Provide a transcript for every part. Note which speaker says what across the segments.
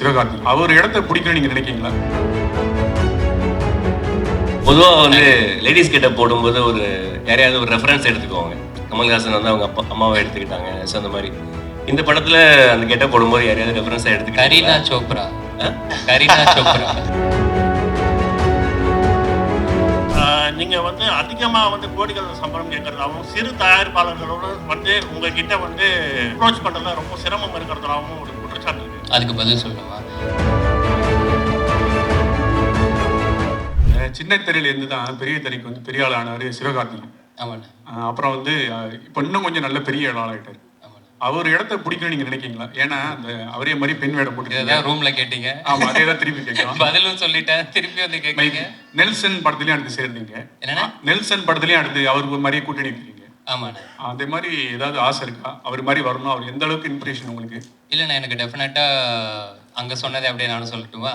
Speaker 1: சிவகார்த்தி அவர் இடத்த பிடிக்கணும் நீங்க நினைக்கிறீங்களா?
Speaker 2: பொதுவாக வந்து லேடிஸ் கிட்ட போடும்போது ஒரு யாரையாவது ஒரு ரெஃபரன்ஸ் எடுத்துக்குவாங்க கமல்ஹாசன் வந்து அவங்க அப்பா அம்மாவை எடுத்துக்கிட்டாங்க. ஸோ அந்த மாதிரி. இந்த படத்துல அந்த கெட்ட போடும்போது யாரையாவது ரெஃபரன்ஸாக
Speaker 3: கரீனா
Speaker 2: எடுத்துக்கிட்டீங்களா
Speaker 3: சோப்ரா கரீனா சோப்ரா.
Speaker 4: நீங்க வந்து அதிகமா வந்து கோடிகள் சம்பளம் கேட்கறதாகவும் சிறு தயாரிப்பாளர்களோட வந்து உங்ககிட்ட வந்து அப்ரோச் பண்றதுல ரொம்ப சிரமம் இருக்கிறதாகவும் ஒரு குற்றச்சாட்டு
Speaker 3: அதுக்கு பதில் சொல்லுமா
Speaker 1: சின்ன தெருல இருந்து தான் பெரிய தெருக்கு வந்து பெரிய ஆள் ஆனாரு சிவகார்த்திகேயன்.
Speaker 3: ஆமாண்ணே.
Speaker 1: அப்புறம் வந்து இப்போ இன்னும் கொஞ்சம் நல்ல பெரிய ஆள் ஆகிட்டாரு அவர் இடத்த பிடிக்கணும் நீங்க நினைக்கிறீங்களா? ஏன்னா அந்த அவரே மாதிரி பெண் வேடம் போட்டு
Speaker 3: ரூம்ல கேட்டீங்க.
Speaker 1: ஆமா அதே தான் திருப்பி கேட்கலாம்.
Speaker 3: பதிலும் சொல்லிட்டேன். திருப்பி வந்து கேட்குறீங்க.
Speaker 1: நெல்சன் படத்துலயும் அடுத்து சேர்ந்தீங்க
Speaker 3: என்னண்ணே?
Speaker 1: நெல்சன் படத்துலயும் அடுத்து அவருக்கு மாதிரியே கூட்டணி இருக்கிறீங்க
Speaker 3: ஆமாண்ணே.
Speaker 1: அதே மாதிரி ஏதாவது ஆசை இருக்கா? அவர் மாதிரி வரணும் அவர் எந்த அளவுக்கு இன்ஸ்பிரேஷன் உங்களுக்கு?
Speaker 3: இல்லைண்ணே எனக்கு டெஃபினட்டாக அங்கே சொன்னதை அப்படியே நானும் சொல்லட்டுமா?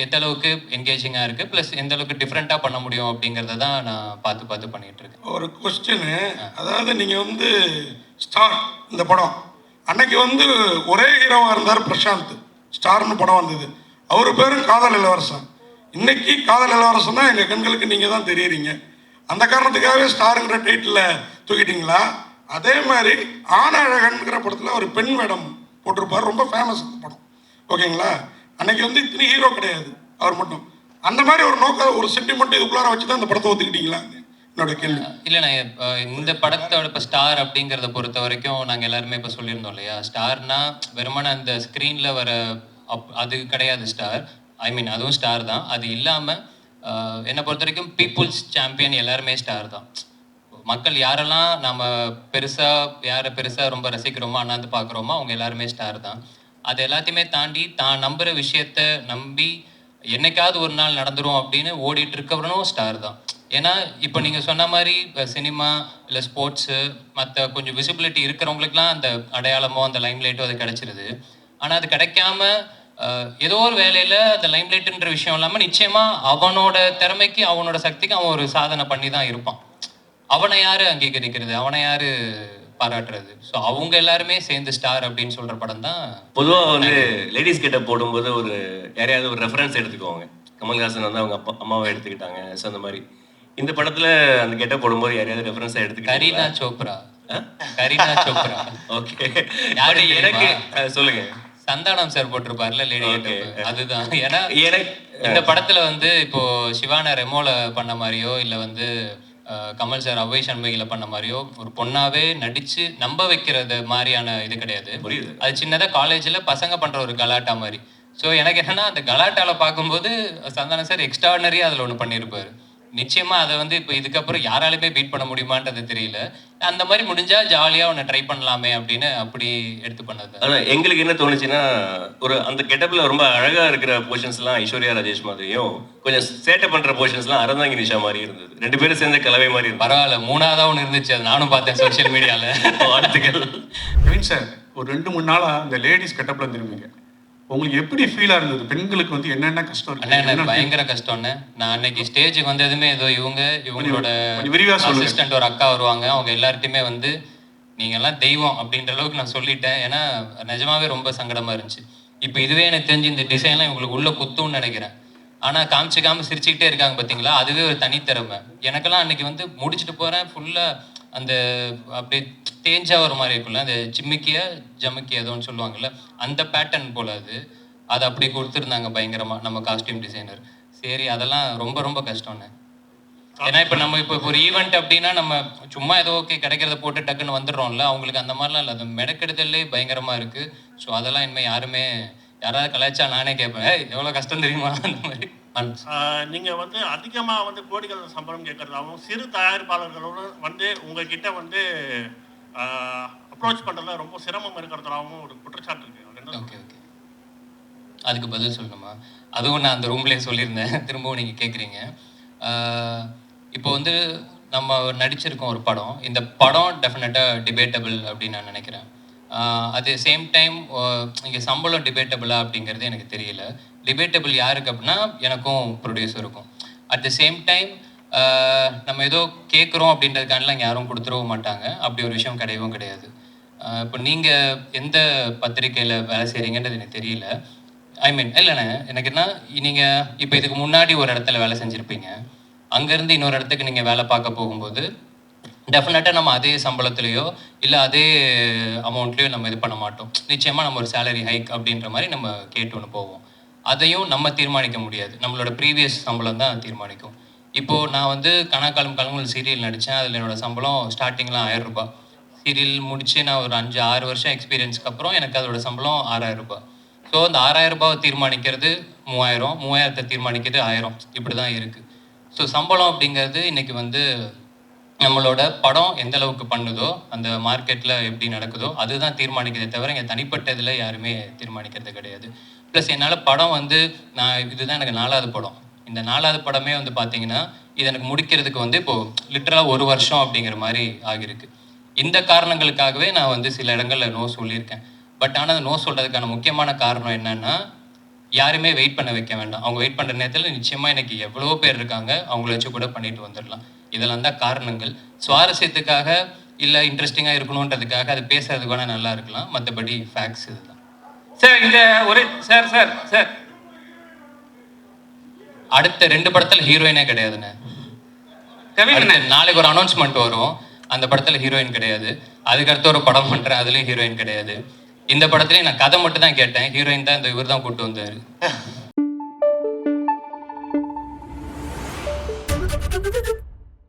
Speaker 3: எந்த அளவுக்கு என்கேஜிங்காக இருக்குது ப்ளஸ் எந்த அளவுக்கு டிஃப்ரெண்ட்டாக பண்ண முடியும் அப்படிங்கிறத தான் நான் பார்த்து பார்த்து பண்ணிகிட்டு இருக்கேன்.
Speaker 5: ஒரு கொஸ்டின் அதாவது நீங்கள் வந்து ஸ்டார் இந்த படம். அன்னைக்கு வந்து ஒரே ஹீரோவாக இருந்தார் பிரசாந்த். ஸ்டார்னு படம் வந்தது. அவர் பேரும் காதல் இளவரசன். இன்னைக்கு காதல் இளவரசன் தான் எங்கள் கண்களுக்கு நீங்கள் தான் தெரியுறீங்க. அந்த காரணத்துக்காகவே ஸ்டாருங்கிற டைட்டில் தூக்கிட்டீங்களா? அதே மாதிரி ஆனழகன்கிற படத்தில் ஒரு பெண் வேடம் போட்டிருப்பார். ரொம்ப ஃபேமஸ் அந்த படம். ஓகேங்களா? அன்னைக்கு வந்து இத்தனை ஹீரோ கிடையாது. அவர் மட்டும். அந்த மாதிரி ஒரு நோக்க ஒரு சென்டிமெண்ட் இதுக்குள்ளார வச்சு தான் அந்த படத்தை ஒத்துக்கிட்டீங்களா? என்னோட கேள்வி.
Speaker 3: இல்லைண்ணா இந்த படத்தோட இப்போ ஸ்டார் அப்படிங்கிறத பொறுத்த வரைக்கும் நாங்கள் எல்லாருமே இப்போ சொல்லியிருந்தோம் இல்லையா? ஸ்டார்னா வெறுமான அந்த ஸ்க்ரீனில் வர அப் அது கிடையாது ஸ்டார் ஐ மீன் அதுவும் ஸ்டார் தான். அது இல்லாமல் என்னை பொறுத்த வரைக்கும் பீப்புள்ஸ் சாம்பியன் எல்லாருமே ஸ்டார் தான். மக்கள் யாரெல்லாம் நம்ம பெருசாக யாரை பெருசாக ரொம்ப ரசிக்கிறோமோ அண்ணாந்து பார்க்குறோமோ அவங்க எல்லாருமே ஸ்டார் தான். அது எல்லாத்தையுமே தாண்டி தான் நம்புகிற விஷயத்த நம்பி என்னைக்காவது ஒரு நாள் நடந்துரும் அப்படின்னு ஓடிட்டு இருக்கவனும் ஸ்டார் தான். ஏன்னா இப்போ நீங்கள் சொன்ன மாதிரி இப்போ சினிமா இல்லை ஸ்போர்ட்ஸு மற்ற கொஞ்சம் விசிபிலிட்டி இருக்கிறவங்களுக்குலாம் அந்த அடையாளமோ அந்த லைம்லைட்டோ அது கிடச்சிருது. ஆனால் அது கிடைக்காம ஏதோ ஒரு வேலையில் அந்த லைம்லைட்டுன்ற விஷயம் இல்லாமல் நிச்சயமாக அவனோட திறமைக்கு அவனோட சக்திக்கு அவன் ஒரு சாதனை பண்ணி தான் இருப்பான். அவனை யார் அங்கீகரிக்கிறது? அவனை யார் பாராட்டுறது. ஸோ அவங்க எல்லாருமே சேர்ந்து ஸ்டார் அப்படின்னு சொல்ற படம் தான்
Speaker 2: பொதுவாக வந்து லேடிஸ் கிட்ட போடும்போது ஒரு யாரையாவது ஒரு ரெஃபரன்ஸ் எடுத்துக்குவாங்க. கமல்ஹாசன் வந்து அவங்க அப்பா அம்மாவை எடுத்துக்கிட்டாங்க. ஸோ அந்த மாதிரி. இந்த படத்துல அந்த கெட்ட போடும்போது யாரையாவது ரெஃபரன்ஸாக
Speaker 3: கரீனா
Speaker 2: எடுத்துக்கிட்டீங்களா?
Speaker 3: சோப்ரா. கரீனா சோப்ரா.
Speaker 2: ஓகே
Speaker 3: யாரு
Speaker 2: எனக்கு சொல்லுங்க.
Speaker 3: சந்தானம் சார் போட்டிருப்பார்ல லேடி. அதுதான். ஏன்னா இந்த படத்துல வந்து இப்போ சிவான ரெமோல பண்ண மாதிரியோ இல்ல வந்து கமல் சார் அவ்வை சண்முகில பண்ண மாதிரியோ ஒரு பொண்ணாவே நடிச்சு நம்ப வைக்கிறது மாதிரியான இது கிடையாது.
Speaker 2: புரியுது.
Speaker 3: அது சின்னதா காலேஜ்ல பசங்க பண்ற ஒரு கலாட்டா மாதிரி. ஸோ எனக்கு என்னன்னா அந்த கலாட்டால பார்க்கும்போது சந்தானம் சார் எக்ஸ்ட்ராடனரியா அதுல ஒன்று பண்ணியிருப்பாரு நிச்சயமா அதை வந்து இப்போ இதுக்கப்புறம் யாராலுமே பீட் பண்ண முடியுமான்றது தெரியல. அந்த மாதிரி முடிஞ்சா ஜாலியா ஒன்று ட்ரை பண்ணலாமே அப்படின்னு அப்படி எடுத்து பண்ணது.
Speaker 2: ஆனா எங்களுக்கு என்ன தோணுச்சுன்னா ஒரு அந்த கெட்டப்ல ரொம்ப அழகா இருக்கிற போர்ஷன்ஸ்லாம் ஐஸ்வர்யா ராஜேஷ் மாதிரியும் கொஞ்சம் சேட்டை பண்ற போர்ஷன்ஸ்லாம் அறந்தாங்கி நிஷா மாதிரி இருந்தது. ரெண்டு பேரும் சேர்ந்த கலவை மாதிரி இருந்தது.
Speaker 3: பரவாயில்ல மூணாவதா ஒன்று இருந்துச்சு அது நானும் பார்த்தேன் சோஷியல் மீடியால
Speaker 2: வாழ்த்துக்கள்.
Speaker 1: சார் ஒரு ரெண்டு மூணு நாளா இந்த லேடிஸ் கெட்டப்ல இருந்திருப்பீங்க உங்களுக்கு எப்படி ஃபீலா இருந்தது? பெண்களுக்கு வந்து என்னென்ன கஷ்டம் என்ன-
Speaker 3: பயங்கர கஷ்டம்ண்ணே. நான் அன்னைக்கு ஸ்டேஜுக்கு வந்ததுமே ஏதோ இவங்க இவங்களோட. அசிஸ்டன்ட் ஒரு அக்கா வருவாங்க. அவங்க எல்லார்ட்டையுமே வந்து நீங்க எல்லாம் தெய்வம் அப்படின்ற அளவுக்கு நான் சொல்லிட்டேன். ஏன்னா நிஜமாவே ரொம்ப சங்கடமா இருந்துச்சு. இப்போ இதுவே எனக்கு தெரிஞ்சு இந்த டிசைன்லாம் இவங்களுக்கு உள்ள குத்தும்னு நினைக்கிறேன். ஆனா காமிச்சிக்காம சிரிச்சுக்கிட்டே இருக்காங்க பாத்தீங்களா? அதுவே ஒரு தனித்திறமை. எனக்கெல்லாம் அன்னைக்கு வந்து முடிச்சுட்டு போறேன். ஃபுல்லா அந்த அப்படியே தேஞ்சா ஒரு மாதிரி இருக்கும்ல அந்த ஜிம்மிக்கியா ஜமுக்கியா ஏதோன்னு சொல்லுவாங்கல்ல அந்த பேட்டர்ன் போல அது. அதை அப்படி கொடுத்துருந்தாங்க பயங்கரமா நம்ம காஸ்டியூம் டிசைனர் சரி அதெல்லாம் ரொம்ப ரொம்ப கஷ்டம்ண்ணே ஏன்னா இப்போ நம்ம இப்போ ஒரு ஈவெண்ட் அப்படின்னா நம்ம சும்மா ஏதோ ஓகே கிடைக்கிறத போட்டு டக்குன்னு வந்துடுறோம்ல அவங்களுக்கு அந்த மாதிரிலாம் இல்லை. அது மெனக்கெடுதல்லே பயங்கரமாக இருக்குது ஸோ அதெல்லாம் இனிமேல் யாருமே யாராவது கலாய்ச்சா நானே கேட்பேன் எவ்வளோ கஷ்டம் தெரியுமா? அந்த மாதிரி. மனசு.
Speaker 4: ஆஹ் நீங்க வந்து அதிகமா வந்து கோடிகள் சம்பளம் கேட்கறதாகவும் சிறு தயாரிப்பாளர்களோட வந்து உங்ககிட்ட வந்து அப்ரோச் பண்றதுல ரொம்ப சிரமம் இருக்கிறதாகவும் ஒரு குற்றச்சாட்டு இருக்கு. அது என்ன
Speaker 3: ஓகே ஓகே. அதுக்கு பதில் சொல்லணுமா? அதுவும் நான் அந்த ரூம்லேயே சொல்லியிருந்தேன். திரும்பவும் நீங்கள் கேட்குறீங்க இப்போ வந்து நம்ம நடிச்சிருக்கோம் ஒரு படம். இந்த படம் டெஃபினட்டாக டிபேட்டபிள் அப்படின்னு நான் நினைக்கிறேன். அட் த சேம் டைம் இங்கே சம்பளம் டிபேட்டபிளா அப்படிங்கிறது எனக்கு தெரியல. டிபேட்டபிள் யாருக்கு அப்படின்னா எனக்கும் ப்ரொடியூசருக்கும் அட் த சேம் டைம் நம்ம ஏதோ கேட்குறோம் அப்படின்றதுக்கானலாம் இங்கே யாரும் கொடுத்துடவும் மாட்டாங்க. அப்படி ஒரு விஷயம் கிடையவும் கிடையாது. இப்போ நீங்கள் எந்த பத்திரிக்கையில் வேலை செய்கிறீங்கன்றது எனக்கு தெரியல. ஐ மீன் இல்லைண்ணே எனக்கு என்ன நீங்கள் இப்போ இதுக்கு முன்னாடி ஒரு இடத்துல வேலை செஞ்சுருப்பீங்க. அங்கேருந்து இன்னொரு இடத்துக்கு நீங்கள் வேலை பார்க்க போகும்போது டெஃபினட்டாக நம்ம அதே சம்பளத்துலேயோ இல்லை அதே அமௌண்ட்லேயோ நம்ம இது பண்ண மாட்டோம். நிச்சயமாக நம்ம ஒரு சேலரி ஹைக் அப்படின்ற மாதிரி நம்ம கேட்டு ஒன்று போவோம். அதையும் நம்ம தீர்மானிக்க முடியாது. நம்மளோட ப்ரீவியஸ் சம்பளம் தான் தீர்மானிக்கும். இப்போது நான் வந்து கணக்காலம் கலங்கல் சீரியல் நடித்தேன் அதில் என்னோடய சம்பளம் ஸ்டார்டிங்லாம் ஆயிரம் ரூபாய். சீரியல் முடித்து நான் ஒரு அஞ்சு ஆறு வருஷம் எக்ஸ்பீரியன்ஸ்க்கு அப்புறம் எனக்கு அதோட சம்பளம் ஆறாயிரம் ரூபாய். ஸோ அந்த ஆறாயிரம் ரூபாவை தீர்மானிக்கிறது மூவாயிரம். மூவாயிரத்தை தீர்மானிக்கிறது ஆயிரம். இப்படி தான் இருக்குது ஸோ சம்பளம் அப்படிங்கிறது இன்றைக்கி வந்து நம்மளோட படம் எந்த அளவுக்கு பண்ணுதோ அந்த மார்க்கெட்டில் எப்படி நடக்குதோ அதுதான் தீர்மானிக்கிறதே தவிர இங்கே தனிப்பட்ட இதில் யாருமே தீர்மானிக்கிறது கிடையாது. ப்ளஸ் என்னால் படம் வந்து நான் இதுதான் எனக்கு நாலாவது படம். இந்த நாலாவது படமே வந்து பார்த்தீங்கன்னா இது எனக்கு முடிக்கிறதுக்கு வந்து இப்போது லிட்டரலாக ஒரு வருஷம் அப்படிங்கிற மாதிரி ஆகியிருக்கு. இந்த காரணங்களுக்காகவே நான் வந்து சில இடங்களில் நோ சொல்லியிருக்கேன். பட் ஆனால் அந்த நோ சொல்கிறதுக்கான முக்கியமான காரணம் என்னன்னா யாருமே வெயிட் பண்ண வைக்க வேண்டாம். அவங்க வெயிட் பண்ணுற நேரத்தில் நிச்சயமாக எனக்கு எவ்வளோ பேர் இருக்காங்க. அவங்கள வச்சு கூட பண்ணிட்டு வந்துடலாம் இதெல்லாம் தான் காரணங்கள். சுவாரஸ்யத்துக்காக இல்லை இன்ட்ரெஸ்டிங்காக இருக்கணுன்றதுக்காக அது பேசுறது கூட நல்லா இருக்கலாம். மற்றபடி ஃபேக்ஸ் இதுதான்.
Speaker 6: சார் இந்த ஒரே சார் சார் சார்
Speaker 3: அடுத்த ரெண்டு படத்தில் ஹீரோயினே கிடையாதுண்ணே. நாளைக்கு ஒரு அனௌன்ஸ்மெண்ட் வரும். அந்த படத்தில் ஹீரோயின் கிடையாது. அதுக்கடுத்து ஒரு படம் பண்ணுறேன் அதுலேயும் ஹீரோயின் கிடையாது. இந்த படத்துலேயும் நான் கதை மட்டும் தான் கேட்டேன். ஹீரோயின் தான் இந்த இவர் தான் கூப்பிட்டு வந்தார்.